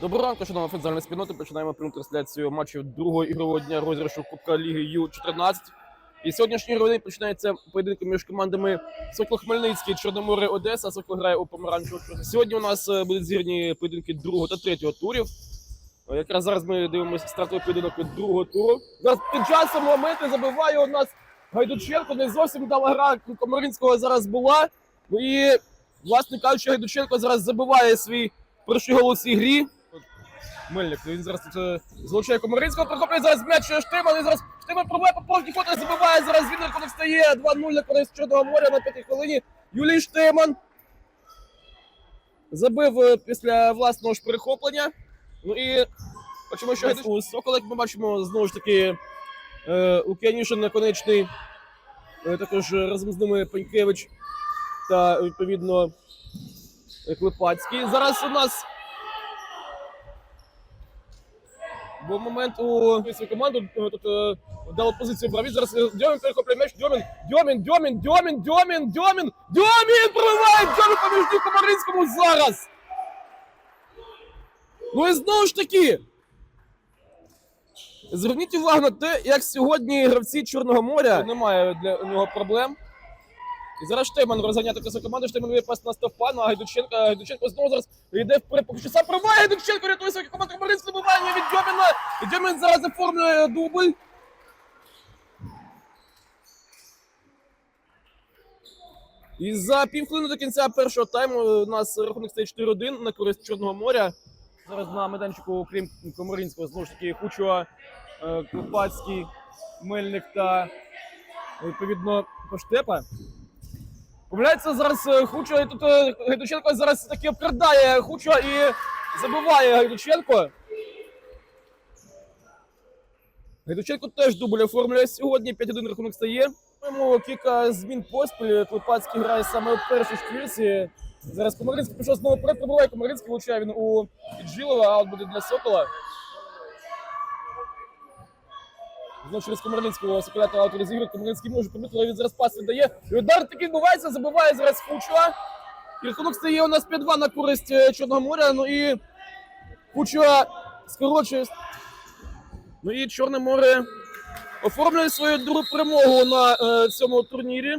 Доброго ранку, шановна футзальна спільнота. Починаємо пряму трансляцію матчів другого ігрового дня розіграшу Кубка Ліги Ю-14. І сьогоднішній ігровий починається поєдинок між командами Сокол Хмельницький, Чорноморе Одеса. Сокол грає у помаранчевому. Сьогодні у нас е, будуть зірні поєдинки другого та третього турів. Е, Якраз зараз ми дивимося стартовий поєдинок від другого туру. Зараз під часом моменти забиває у нас Гайдученко. Не зовсім вдала гра Комаринського зараз була. Ну і, власне кажучи, Гайдученко зараз забиває свій перший гол у цій грі. Мельник, він зараз тут е, залучає Комаринського, прихоплює зараз м'яч Штиман, і зараз Штиман пробує по повній котрі забиває, зараз він коли встає 2-0 на користь Чорного моря на п'ятій хвилині. Юлій Штиман забив е, після власного ж перехоплення. Ну і бачимо, що у Сокола, як ми бачимо, знову ж таки е, Лук'янішин наконечний, е, також разом з ними Панькевич та відповідно е, Клепацький. Зараз у нас Був момент у свою команду е, тут е, дали позицію Бравіт. Зараз е, Дьомін перехоплює м'яч. Дьомін, Дьомін, Дьомін, Дьомін, Дьомін, Дьомін, Дьомін прориває Дьомін поміж Комаринському зараз. Ну і знову ж таки. Зверніть увагу на те, як сьогодні гравці Чорного моря немає для нього проблем. І зараз Штеман розганяє таку команду, Штеман виє пас на Стефана, а Гайдученко, Гайдученко знову зараз йде вперед, поки що сам пробиває, Гайдученко рятує свою команду, Комаринський вибивання від Дьоміна, і Дьомін зараз оформлює дубль. І за півхвилини до кінця першого тайму у нас рахунок стає 4-1 на користь Чорного моря. Зараз на майданчику, крім Комаринського, знову ж таки, Кучуа, е, Клопацький, Мельник та відповідно Поштепа. Помиляється зараз е, Хуча, і тут е, Гайдученко зараз таки обкрадає Хуча і забиває Гайдученко. Гайдученко теж дубль оформлює сьогодні. 5-1 рахунок стає. Маємо кілька змін поспіль. Клопацький грає саме у першій шкірці. Зараз Комаринський пішов знову вперед, пробиває Комаринський, влучає він у Піджилова, аут буде для Сокола. Знову через Комаринського автора з ігри. Комаринський може помітили, він зараз пас віддає. І удар такий відбувається, забиває зараз Хучуа. І рахунок стає у нас 5-2 на користь е, Чорного моря. Ну і Хучуа скорочує. Ну і Чорне море оформлює свою другу перемогу на е, цьому турнірі.